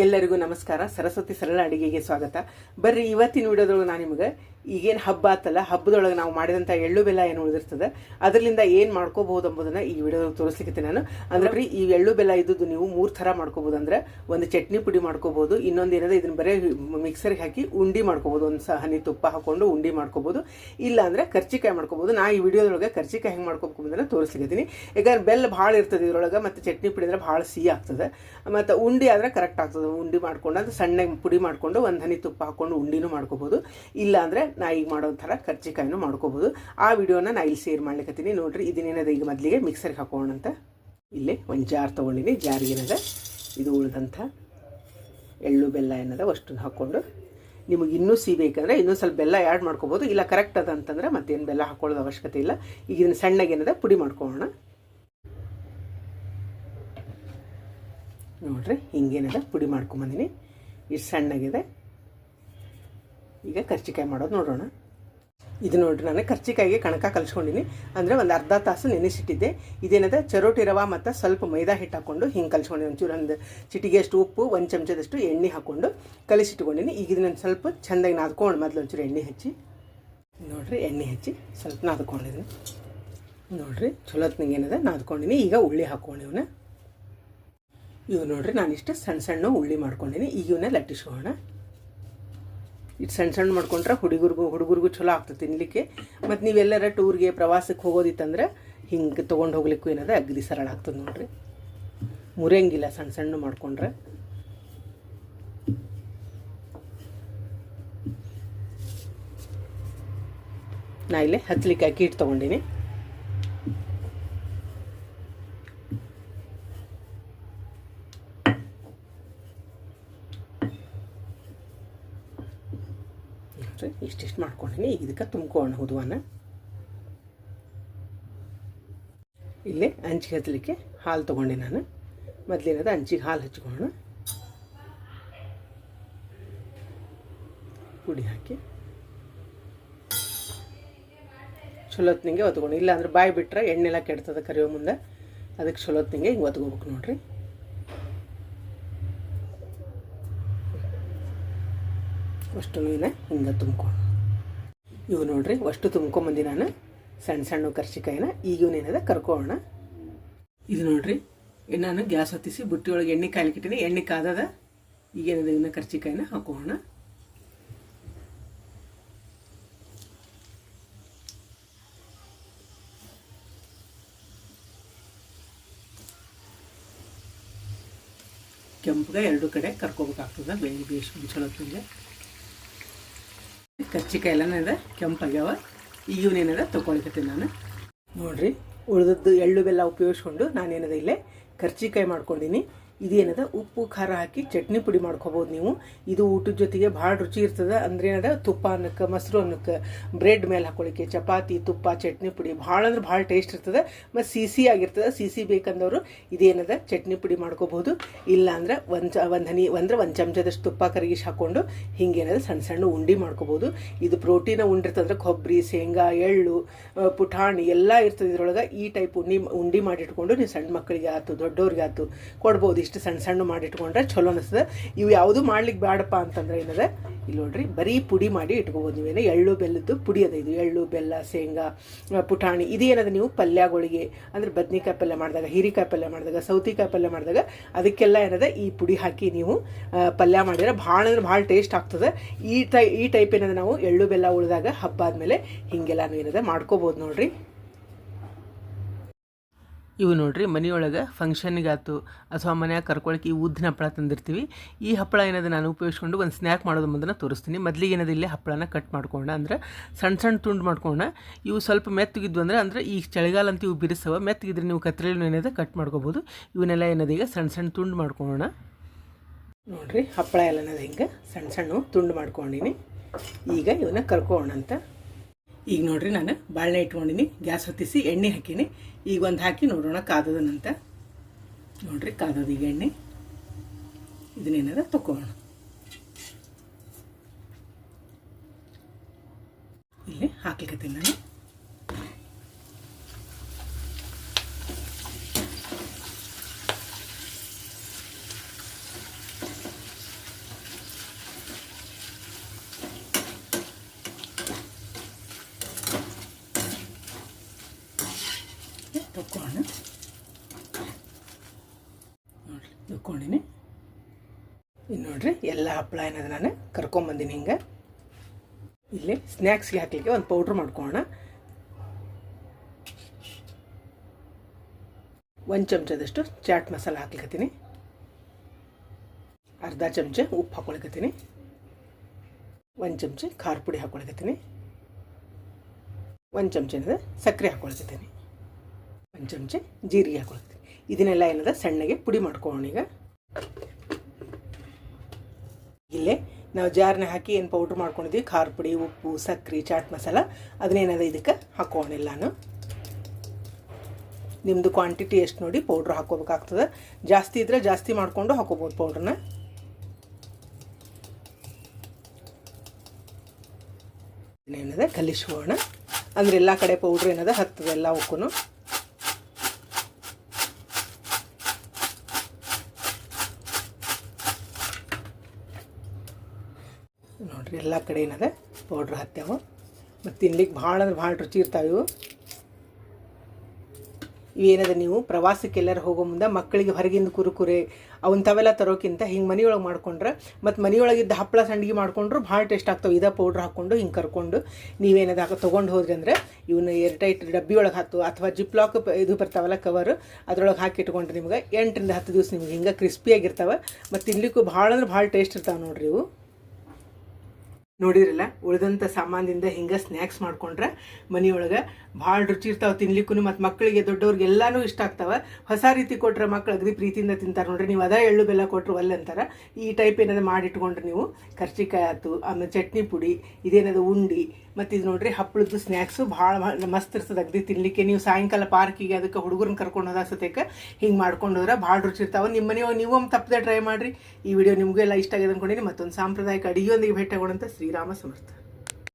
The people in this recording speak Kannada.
ಎಲ್ಲರಿಗೂ ನಮಸ್ಕಾರ. ಸರಸ್ವತಿ ಸರಳ ಅಡುಗೆಗೆ ಸ್ವಾಗತ. ಬರ್ರಿ, ಇವತ್ತಿನ ವಿಡಿಯೋದೊಳಗೆ ನಾನು ನಿಮಗೆ ಈಗೇನು ಹಬ್ಬ ಆತಲ್ಲ, ಹಬ್ಬದೊಳಗೆ ನಾವು ಮಾಡಿದಂಥ ಎಳ್ಳು ಬೆಲ್ಲ ಏನು ಉಳಿದಿರ್ತದೆ, ಅದರಿಂದ ಏನು ಮಾಡ್ಕೋಬಹುದು ಅಂಬೋದನ್ನು ಈ ವಿಡಿಯೋದಲ್ಲಿ ತೋರಿಸ್ಲಿಕ್ಕೆ ನಾನು. ಅಂದ್ರೆ ಬರೀ ಈ ಎಳ್ಳು ಬೆಲ್ಲ ಇದ್ದದ್ದು ನೀವು ಮೂರು ಥರ ಮಾಡ್ಕೋಬಹುದು ಅಂದ್ರೆ ಒಂದು ಚಟ್ನಿ ಪುಡಿ ಮಾಡ್ಕೋಬಹುದು, ಇನ್ನೊಂದು ಏನದ ಇದನ್ನ ಬರೀ ಮಿಕ್ಸರ್ಗೆ ಹಾಕಿ ಉಂಡಿ ಮಾಡ್ಕೋಬಹುದು, ಒಂದು ಸಹ ಹನಿ ತುಪ್ಪ ಹಾಕೊಂಡು ಉಂಡಿ ಮಾಡ್ಕೋಬಹುದು. ಇಲ್ಲ ಅಂದರೆ ಕರ್ಚಿಕಾಯಿ ಮಾಡ್ಕೋಬಹುದು. ನಾ ಈ ವಿಡಿಯೋದೊಳಗೆ ಕರ್ಚಿಕಾಯಿ ಹೆಂಗೆ ಮಾಡ್ಕೋಬೇಕು ತೋರಿಸ್ಲಿಕ್ಕೆ ಯಾಕಂದ್ರೆ ಬೆಲ್ಲ ಭಾಳ ಇರ್ತದೆ ಇದರೊಳಗೆ, ಮತ್ತು ಚಟ್ನಿ ಪುಡಿ ಅಂದ್ರೆ ಭಾಳ ಸಿಹಿ ಆಗ್ತದೆ. ಮತ್ತು ಉಂಡಿ ಆದ್ರೆ ಕರೆಕ್ಟ್ ಆಗ್ತದೆ. ಉಂಡಿ ಮಾಡ್ಕೊಂಡು ಅದು ಸಣ್ಣಗೆ ಪುಡಿ ಮಾಡ್ಕೊಂಡು ಒಂದು ಹನಿ ತುಪ್ಪ ಹಾಕೊಂಡು ಉಂಡಿನೂ ಮಾಡ್ಕೋಬಹುದು ಇಲ್ಲ ಅಂದ್ರೆ ನಾ ಈಗ ಮಾಡೋ ಥರ ಕರ್ಜಿಕಾಯಿನೂ ಮಾಡ್ಕೋಬಹುದು ಆ ವಿಡಿಯೋನ ನಾ ಇಲ್ಲಿ ಶೇರ್ ಮಾಡ್ಲಿಕ್ಕತ್ತೀನಿ ನೋಡ್ರಿ, ಇದನ್ನೇನದ ಈಗ ಮೊದಲಿಗೆ ಮಿಕ್ಸರ್ಗೆ ಹಾಕೋಣ ಅಂತ. ಇಲ್ಲಿ ಒಂದು ಜಾರ್ ತೊಗೊಂಡಿನಿ. ಜಾರಿಗೆ ಏನದ ಇದು ಉಳಿದಂಥ ಎಳ್ಳು ಬೆಲ್ಲ ಏನದ ಅಷ್ಟು ಹಾಕ್ಕೊಂಡು ನಿಮಗೆ ಇನ್ನೂ ಸಿಹಿ ಬೇಕಂದ್ರೆ ಇನ್ನೂ ಸ್ವಲ್ಪ ಬೆಲ್ಲ ಆ್ಯಡ್ ಮಾಡ್ಕೋಬೋದು. ಇಲ್ಲ ಕರೆಕ್ಟ್ ಅದ ಅಂತಂದ್ರೆ ಮತ್ತೇನು ಬೆಲ್ಲ ಹಾಕೊಳ್ಳೋದು ಅವಶ್ಯಕತೆ ಇಲ್ಲ. ಈಗ ಇದನ್ನು ಸಣ್ಣಗೆ ಏನದ ಪುಡಿ ಮಾಡ್ಕೊಳ್ಳೋಣ ನೋಡ್ರಿ, ಹಿಂಗೇನಿದೆ, ಪುಡಿ ಮಾಡ್ಕೊಂಬಂದಿನಿ. ಇಷ್ಟು ಸಣ್ಣಗಿದೆ. ಈಗ ಕರ್ಚಿಕಾಯಿ ಮಾಡೋದು ನೋಡೋಣ. ಇದು ನೋಡ್ರಿ, ನಾನು ಕರ್ಚಿಕಾಯಿಗೆ ಕಣಕ ಕಲ್ಸ್ಕೊಂಡಿನಿ. ಅಂದರೆ ಒಂದು ಅರ್ಧ ತಾಸು ನೆನೆಸಿಟ್ಟಿದ್ದೆ. ಇದೇನಿದೆ, ಚರೋಟಿ ರವ ಮತ್ತು ಸ್ವಲ್ಪ ಮೈದಾ ಹಿಟ್ಟು ಹಾಕ್ಕೊಂಡು ಹಿಂಗೆ ಕಲ್ಸ್ಕೊಂಡಿನಿ. ಒಂಚೂರು ಒಂದು ಚಿಟಿಗೆಯಷ್ಟು ಉಪ್ಪು, ಒಂದು ಚಮಚದಷ್ಟು ಎಣ್ಣೆ ಹಾಕ್ಕೊಂಡು ಕಲಿಸಿಟ್ಕೊಂಡಿನಿ. ಈಗ ಇದನ್ನ ಸ್ವಲ್ಪ ಚೆಂದಾಗಿ ನಾದ್ಕೊಂಡು ಮೊದಲು ಒಂಚೂರು ಎಣ್ಣೆ ಹಚ್ಚಿ. ನೋಡ್ರಿ, ಎಣ್ಣೆ ಹಚ್ಚಿ ಸ್ವಲ್ಪ ನಾದ್ಕೊಂಡಿದ್ದೀನಿ ನೋಡ್ರಿ ಚಲೋತ್ನಂಗೆ ಏನದ, ನಾದ್ಕೊಂಡಿನಿ. ಈಗ ಉಳ್ಳಿ ಹಾಕ್ಕೊಂಡಿವನ್ನ ಇವು ನೋಡ್ರಿ, ನಾನು ಇಷ್ಟು ಸಣ್ಣ ಸಣ್ಣ ಉಳ್ಳಿ ಮಾಡ್ಕೊಂಡಿನಿ. ಇವನ್ನ ಲಟ್ಟಿಸ್ಕೋಣ ಇಟ್ಟು ಸಣ್ಣ ಸಣ್ಣ ಮಾಡ್ಕೊಂಡ್ರೆ ಹುಡುಗರಿಗೂ ಹುಡುಗರಿಗೂ ಚಲೋ ಆಗ್ತದೆ ತಿನ್ನಲಿಕ್ಕೆ ಮತ್ತು ನೀವೆಲ್ಲರ ಟೂರ್ಗೆ ಪ್ರವಾಸಕ್ಕೆ ಹೋಗೋದಿತ್ತಂದ್ರೆ ಹಿಂಗೆ ತೊಗೊಂಡು ಹೋಗ್ಲಿಕ್ಕೂ ಏನದ ಅಗ್ದಿ ಸರಳ ಆಗ್ತದೆ ನೋಡ್ರಿ. ಮುರಿಯಂಗಿಲ್ಲ ಸಣ್ಣ ಸಣ್ಣ ಮಾಡ್ಕೊಂಡ್ರೆ. ನಾ ಇಲ್ಲೇ ಹಚ್ಚಲಿಕ್ಕೆ ಅಕ್ಕಿ ಹಿಟ್ಟು ತೊಗೊಂಡಿನಿ. ನೋಡ್ರಿ ಇಷ್ಟಿಷ್ಟು ಮಾಡ್ಕೊಂಡಿನಿ ಈಗ ಇದಕ್ಕೆ ತುಂಬ್ಕೊಳ್ಳೋಣ ಹುದುವನ್ನ. ಇಲ್ಲೇ ಹಂಚಿಗೆ ಹಚ್ಚಲಿಕ್ಕೆ ಹಾಲು ತೊಗೊಂಡೆ ನಾನು. ಮೊದಲೇನದ ಅಂಚಿಗೆ ಹಾಲು ಹಚ್ಕೊಳ್ಳೋಣ. ಪುಡಿ ಹಾಕಿ. ಚಲೋತ್ನಿಗೆ ಒತ್ಕೊಂಡು, ಇಲ್ಲಾಂದ್ರೆ ಬಾಯಿ ಬಿಟ್ರೆ ಎಣ್ಣೆಲ್ಲ ಕೆಡ್ತದೆ ಕರಿಯೋ ಮುಂದೆ. ಅದಕ್ಕೆ ಚಲೋತ್ನಿಗೆ ಹಿಂಗೆ ಒತ್ಕೋಬೇಕು ನೋಡ್ರಿ. ಅಷ್ಟು ನೀನ ಹಿಂಗೆ ತುಂಬ್ಕೊಂಡು ಇವು ನೋಡ್ರಿ, ಅಷ್ಟು ತುಂಬ್ಕೊಂಬಂದಿ ನಾನು ಸಣ್ಣ ಸಣ್ಣ ಕರ್ಚಿಕಾಯಿನ ಈಗ ಇವನೇನದ ಕರ್ಕೊಳ್ಳೋಣ ಇದು ನೋಡ್ರಿ ನಾನು ಗ್ಯಾಸ್ ಹೊತ್ತಿಸಿ ಬುಟ್ಟಿ ಒಳಗೆ ಎಣ್ಣೆ ಕಾಯ್ಲಿಕ್ಕಿಟ್ಟಿನಿ ಎಣ್ಣೆ ಕಾದದ, ಈಗೇನದ ಇವನ್ನ ಕರ್ಚಿಕಾಯಿನ ಹಾಕೋಣ. ಕೆಂಪಗೆ ಎರಡು ಕಡೆ ಕರ್ಕೋಬೇಕಾಗ್ತದೆ ಬೇಗ ಬೇಯಿಸ್ಕೊಂಡು ಚಲೋ ತಿಂಗೆ ಎಲ್ಲನೂ ಇದೆ, ಕೆಂಪಾಗ್ಯಾವ. ಇವನೇನದ ತೊಗೊಳ್ಕತ್ತೀನಿ ನಾನು. ನೋಡ್ರಿ, ಉಳಿದದ್ದು ಎಳ್ಳು ಬೆಲ್ಲ ಉಪಯೋಗಿಸ್ಕೊಂಡು ನಾನೇನದ ಇಲ್ಲೇ ಕರ್ಚಿಕಾಯಿ ಮಾಡ್ಕೊಂಡಿನಿ. ಇದೇನದ? ಉಪ್ಪು, ಖಾರ ಹಾಕಿ ಚಟ್ನಿ ಪುಡಿ ಮಾಡ್ಕೋಬೋದು ನೀವು. ಇದು ಊಟದ ಜೊತೆಗೆ ಭಾಳ ರುಚಿ ಇರ್ತದೆ. ಅಂದ್ರೆ ಏನದ ತುಪ್ಪ ಅನ್ನಕ್ಕೆ, ಮೊಸರು ಅನ್ನಕ್ಕೆ, ಬ್ರೆಡ್ ಮೇಲೆ ಹಾಕೊಳ್ಳಿಕ್ಕೆ ಚಪಾತಿ, ತುಪ್ಪ, ಚಟ್ನಿ ಪುಡಿ ಭಾಳ ಅಂದ್ರೆ ಭಾಳ ಟೇಸ್ಟ್ ಇರ್ತದೆ. ಮತ್ತು ಸಿಸಿ ಆಗಿರ್ತದೆ. ಸಿಸಿ ಬೇಕಂದವರು ಇದೇನದ? ಚಟ್ನಿ ಪುಡಿ ಮಾಡ್ಕೋಬೋದು. ಇಲ್ಲ ಅಂದ್ರೆ ಒಂದು ಒಂದು ಹನಿ, ಅಂದ್ರೆ ಒಂದು ಚಮಚದಷ್ಟು ತುಪ್ಪ ಕರಗಿಸಿ ಹಾಕ್ಕೊಂಡು ಹಿಂಗೇನದ ಸಣ್ಣ ಸಣ್ಣ ಉಂಡಿ ಮಾಡ್ಕೋಬೋದು. ಇದು ಪ್ರೋಟೀನ ಉಂಡಿರ್ತದ್ರೆ ಕೊಬ್ಬರಿ, ಶೇಂಗಾ, ಎಳ್ಳು ಪುಟಾಣಿ ಎಲ್ಲ ಇರ್ತದೆ ಇದ್ರೊಳಗೆ ಈ ಟೈಪ್ ಉಂಡಿ ಉಂಡಿ ಮಾಡಿಟ್ಕೊಂಡು ನೀವು ಸಣ್ಣ ಮಕ್ಕಳಿಗೆ ಆಯ್ತು ದೊಡ್ಡವ್ರಿಗೆ ಆಯ್ತು ಕೊಡ್ಬೋದು ಇಷ್ಟು ಸಣ್ಣ ಸಣ್ಣ ಮಾಡಿ ಇಟ್ಕೊಂಡ್ರೆ ಚಲೋ ಅನಿಸ್ತದೆ. ಇವು ಯಾವುದು ಮಾಡ್ಲಿಕ್ಕೆ ಬೇಡಪ್ಪ ಅಂತಂದ್ರೆ ಏನದ, ಇಲ್ಲಿ ನೋಡ್ರಿ, ಬರೀ ಪುಡಿ ಮಾಡಿ ಇಟ್ಕೋಬೋದು ನೀವೇನು. ಎಳ್ಳು ಬೆಲ್ಲದ್ದು ಪುಡಿ ಅದ ಇದು. ಎಳ್ಳು, ಬೆಲ್ಲ, ಶೇಂಗಾ ಪುಟಾಣಿ. ಇದೇನದ ನೀವು? ಪಲ್ಯಗಳಿಗೆ, ಅಂದ್ರೆ ಬದ್ನಿಕಾಯಿ ಪಲ್ಯ ಮಾಡಿದಾಗ, ಹೀರಿಕಾಯಿ ಪಲ್ಯ ಮಾಡಿದಾಗ, ಸೌತಿಕಾಯಿ ಪಲ್ಯ ಮಾಡಿದಾಗ, ಅದಕ್ಕೆಲ್ಲ ಏನದ, ಈ ಪುಡಿ ಹಾಕಿ ನೀವು ಪಲ್ಯ ಮಾಡಿದ್ರೆ ಭಾಳ ಅಂದ್ರೆ ಭಾಳ ಟೇಸ್ಟ್ ಆಗ್ತದೆ. ಈ ಟೈ, ಈ ಟೈಪ್ ಏನದ ನಾವು? ಎಳ್ಳು, ಬೆಲ್ಲ ಉಳಿದಾಗ ಹಬ್ಬ ಆದಮೇಲೆ ಹೀಗೆಲ್ಲ ಏನದ ಮಾಡ್ಕೋಬಹುದು ನೋಡ್ರಿ. ಇವು ನೋಡ್ರಿ, ಮನೆಯೊಳಗೆ ಫಂಕ್ಷನ್ಗಾತು ಅಥವಾ ಮನ್ಯಾಗ ಕರ್ಕೊಳಕ್ಕೆ ಈ ಉದ್ದಿನ ಹಪ್ಪಳ ತಂದಿರ್ತೀವಿ. ಈ ಹಪ್ಪಳ ಏನದ ನಾನು ಉಪಯೋಗಿಸ್ಕೊಂಡು ಒಂದು ಸ್ನ್ಯಾಕ್ ಮಾಡೋದು ಮುಂದನ್ನು ತೋರಿಸ್ತೀನಿ. ಮೊದಲಿಗೆ ಏನದ ಇಲ್ಲೇ ಹಪ್ಪಳನ ಕಟ್ ಮಾಡ್ಕೊಂಡ, ಅಂದ್ರೆ ಸಣ್ಣ ಸಣ್ಣ ತುಂಡು ಮಾಡ್ಕೊಂಡ, ಇವು ಸ್ವಲ್ಪ ಮೆತ್ತಗಿದ್ವು ಅಂದ್ರೆ ಅಂದ್ರೆ ಈ ಚಳಿಗಾಲ ಅಂತ ಇವು ಬಿರಿಸವ ಮೆತ್ತಗಿದ್ರೆ ನೀವು ಕತ್ರಿಲಿ ಏನದ ಕಟ್ ಮಾಡ್ಕೋಬೋದು. ಇವನ್ನೆಲ್ಲ ಏನದ ಈಗ ಸಣ್ಣ ಸಣ್ಣ ತುಂಡು ಮಾಡ್ಕೊಳ್ಳೋಣ ನೋಡಿರಿ, ಹಪ್ಪಳ ಎಲ್ಲನದ ಹಿಂಗೆ ಸಣ್ಣ ಸಣ್ಣ ತುಂಡು ಮಾಡ್ಕೊಂಡಿನಿ. ಈಗ ಇವನ್ನ ಕರ್ಕೋಣ ಅಂತ ಈಗ ನೋಡ್ರಿ ನಾನು ಬಾಳೆ ಇಟ್ಕೊಂಡಿನಿ, ಗ್ಯಾಸ್ ಹೊತ್ತಿಸಿ ಎಣ್ಣೆ ಹಾಕೀನಿ. ಈಗ ಒಂದು ಹಾಕಿ ನೋಡೋಣ ಕಾದದನಂತ ನೋಡ್ರಿ ಕಾದದ ಈಗ ಎಣ್ಣೆ. ಇದನ್ನೇನದ ತಕೊಳ್ಳೋಣ ಇಲ್ಲಿ ಹಾಕ್ಲಿಕ್ಕೆ ನಾನು. ನೋಡ್ರಿ, ಎಲ್ಲ ಹಪ್ಪಳ ಏನದು ನಾನು? ಕರ್ಕೊಂಬಂದಿನಿ ಹಿಂಗೆ. ಇಲ್ಲಿ ಸ್ನ್ಯಾಕ್ಸ್ಗೆ ಹಾಕ್ಲಿಕ್ಕೆ ಒಂದು ಪೌಡ್ರ್ ಮಾಡ್ಕೊಳ್ಳೋಣ ಒಂದು ಚಮಚದಷ್ಟು ಚಾಟ್ ಮಸಾಲ ಹಾಕ್ಲಿಕ್ಕತ್ತೀನಿ ಅರ್ಧ ಚಮಚ ಉಪ್ಪು ಹಾಕೊಳಕತ್ತೀನಿ. ಒಂದು ಚಮಚ ಖಾರ ಪುಡಿ ಹಾಕೊಳಕತ್ತೀನಿ. ಒಂದು ಚಮಚ ಸಕ್ಕರೆ ಹಾಕೊಳಕತ್ತೀನಿ. ಒಂದು ಚಮಚ ಜೀರಿಗೆ ಹಾಕೊಳತ್ತೀನಿ ಇದನ್ನೆಲ್ಲ ಏನದ? ಸಣ್ಣಗೆ ಪುಡಿ ಮಾಡ್ಕೊಳ್ಳೋಣ ಈಗ. ಇಲ್ಲೇ ನಾವು ಜಾರ್ನ ಹಾಕಿ ಏನು ಪೌಡ್ರ್ ಮಾಡ್ಕೊಂಡಿದ್ವಿ? ಖಾರ ಪುಡಿ, ಉಪ್ಪು ಸಕ್ಕರೆ ಚಾಟ್ ಮಸಾಲ. ಅದನ್ನೇನದ ಇದಕ್ಕೆ ಹಾಕೋಣೆಲ್ಲಾನು ನಿಮ್ಮದು ಕ್ವಾಂಟಿಟಿ ಎಷ್ಟು ನೋಡಿ ಪೌಡ್ರ್ ಹಾಕೋಬೇಕಾಗ್ತದೆ ಜಾಸ್ತಿ ಇದ್ದರೆ ಜಾಸ್ತಿ ಮಾಡಿಕೊಂಡು ಹಾಕೋಬೋದು ಪೌಡ್ರನ್ನ ಏನದ? ಕಲಿಸೋಣ. ಅಂದ್ರೆ ಎಲ್ಲ ಕಡೆ ಪೌಡ್ರ್ ಏನದ? ಹತ್ತದ ಎಲ್ಲ ಉಕ್ಕೂ ನೋಡ್ರಿ ಎಲ್ಲ ಕಡೆ ಏನದ? ಪೌಡ್ರ್ ಹತ್ತೇವು ಮತ್ತು ತಿನ್ಲಿಕ್ಕೆ ಭಾಳ ಅಂದ್ರೆ ಭಾಳ ರುಚಿ ಇರ್ತಾವೆ ಇವು. ಇವೇನದ ನೀವು? ಪ್ರವಾಸಕ್ಕೆ ಎಲ್ಲರೂ ಹೋಗೋ ಮುಂದೆ ಮಕ್ಕಳಿಗೆ ಹೊರಗಿಂದ ಕುರುಕುರೆ, ಅವಂಥವೆಲ್ಲ ತರೋಕ್ಕಿಂತ ಹಿಂಗೆ ಮನೆಯೊಳಗೆ ಮಾಡ್ಕೊಂಡ್ರೆ, ಮತ್ತು ಮನೆಯೊಳಗಿದ್ದ ಹಪ್ಪಳ ಸಂಡಿಗೆ ಮಾಡ್ಕೊಂಡ್ರು ಭಾಳ ಟೇಸ್ಟ್ ಆಗ್ತಾವೆ. ಇದೇ ಪೌಡ್ರ್ ಹಾಕ್ಕೊಂಡು ಹಿಂಗೆ ಕರ್ಕೊಂಡು ನೀವೇನದ ತೊಗೊಂಡು ಹೋದ್ರಿ ಅಂದ್ರೆ ಇವನ್ನ ಏರ್ಟೈಟ್ ಡಬ್ಬಿ ಒಳಗೆ ಹತ್ತು ಅಥವಾ ಜಿಪ್ಲಾಕ್ ಇದು ಬರ್ತಾವಲ್ಲ ಕವರ್ ಅದರೊಳಗೆ ಹಾಕಿ ಇಟ್ಕೊಂಡ್ರೆ ನಿಮ್ಗೆ ಎಂಟರಿಂದ ಹತ್ತು ದಿವಸ ನಿಮ್ಗೆ ಹಿಂಗೆ ಕ್ರಿಸ್ಪಿಯಾಗಿರ್ತಾವೆ ಮತ್ತು ತಿನ್ಲಿಕ್ಕೂ ಭಾಳ ಅಂದ್ರೆ ಭಾಳ ಟೇಸ್ಟ್ ಇರ್ತಾವೆ ನೋಡ್ರಿ ಇವು. ನೋಡಿದ್ರಲ್ಲ ಉಳಿದಂಥ ಸಾಮಾನಿಂದ ಹಿಂಗೆ ಸ್ನ್ಯಾಕ್ಸ್ ಮಾಡ್ಕೊಂಡ್ರೆ ಮನೆಯೊಳಗೆ ಭಾಳ ರುಚಿ ಇರ್ತಾವೆ ತಿನ್ಲಿಕ್ಕೂ ಮತ್ತು ಮಕ್ಕಳಿಗೆ ದೊಡ್ಡವ್ರಿಗೆ ಎಲ್ಲಾನು ಇಷ್ಟ ಆಗ್ತಾವೆ. ಹೊಸ ರೀತಿ ಕೊಟ್ರೆ ಮಕ್ಕಳು ಅಗದಿ ಪ್ರೀತಿಯಿಂದ ತಿಂತಾರೆ ನೋಡ್ರಿ, ನೀವು ಅದ ಎಳ್ಳು ಬೆಲ್ಲ ಕೊಟ್ಟರು ಒಲ್ಲೆ ಅಂತಾರೆ. ಈ ಟೈಪ್ ಏನಾದ್ರು ಮಾಡಿಟ್ಕೊಂಡ್ರೆ ನೀವು ಕರ್ಚಿಕಾಯಿ ಆಯ್ತು, ಆಮೇಲೆ ಚಟ್ನಿ ಪುಡಿ ಇದೇನದು ಉಂಡಿ, ಮತ್ತು ಇದು ನೋಡ್ರಿ ಹಪ್ಪಳದ್ದು ಸ್ನ್ಯಾಕ್ಸು ಭಾಳ ಮಸ್ತ್ ಇರ್ತದೆ ಅಗದಿ ತಿನ್ನಲಿಕ್ಕೆ ನೀವು ಸಾಯಂಕಾಲ ಪಾರ್ಕಿಗೆ ಅದಕ್ಕೆ ಹುಡುಗರನ್ನ ಕರ್ಕೊಂಡು ಹೋದ ಸತೇಕ ಹಿಂಗೆ ಮಾಡ್ಕೊಂಡು ಹೋದ್ರೆ ಭಾಳ ರುಚಿ ಇರ್ತಾವೆ. ನಿಮ್ಮ ಮನೆಯೊಳಗೆ ನೀವು ಒಮ್ಮೆ ತಪ್ಪದೆ ಟ್ರೈ ಮಾಡಿರಿ. ಈ ವಿಡಿಯೋ ನಿಮಗೂ ಎಲ್ಲ ಇಷ್ಟ ಆಗಿದೆ ಅಂದ್ಕೊಂಡಿನಿ ಮತ್ತೊಂದು ಸಾಂಪ್ರದಾಯಿಕ ಅಡಿಗೆಯೊಂದಿಗೆ ಭೇಟಿ ಆಗೋಣಂತ रामा समर्थ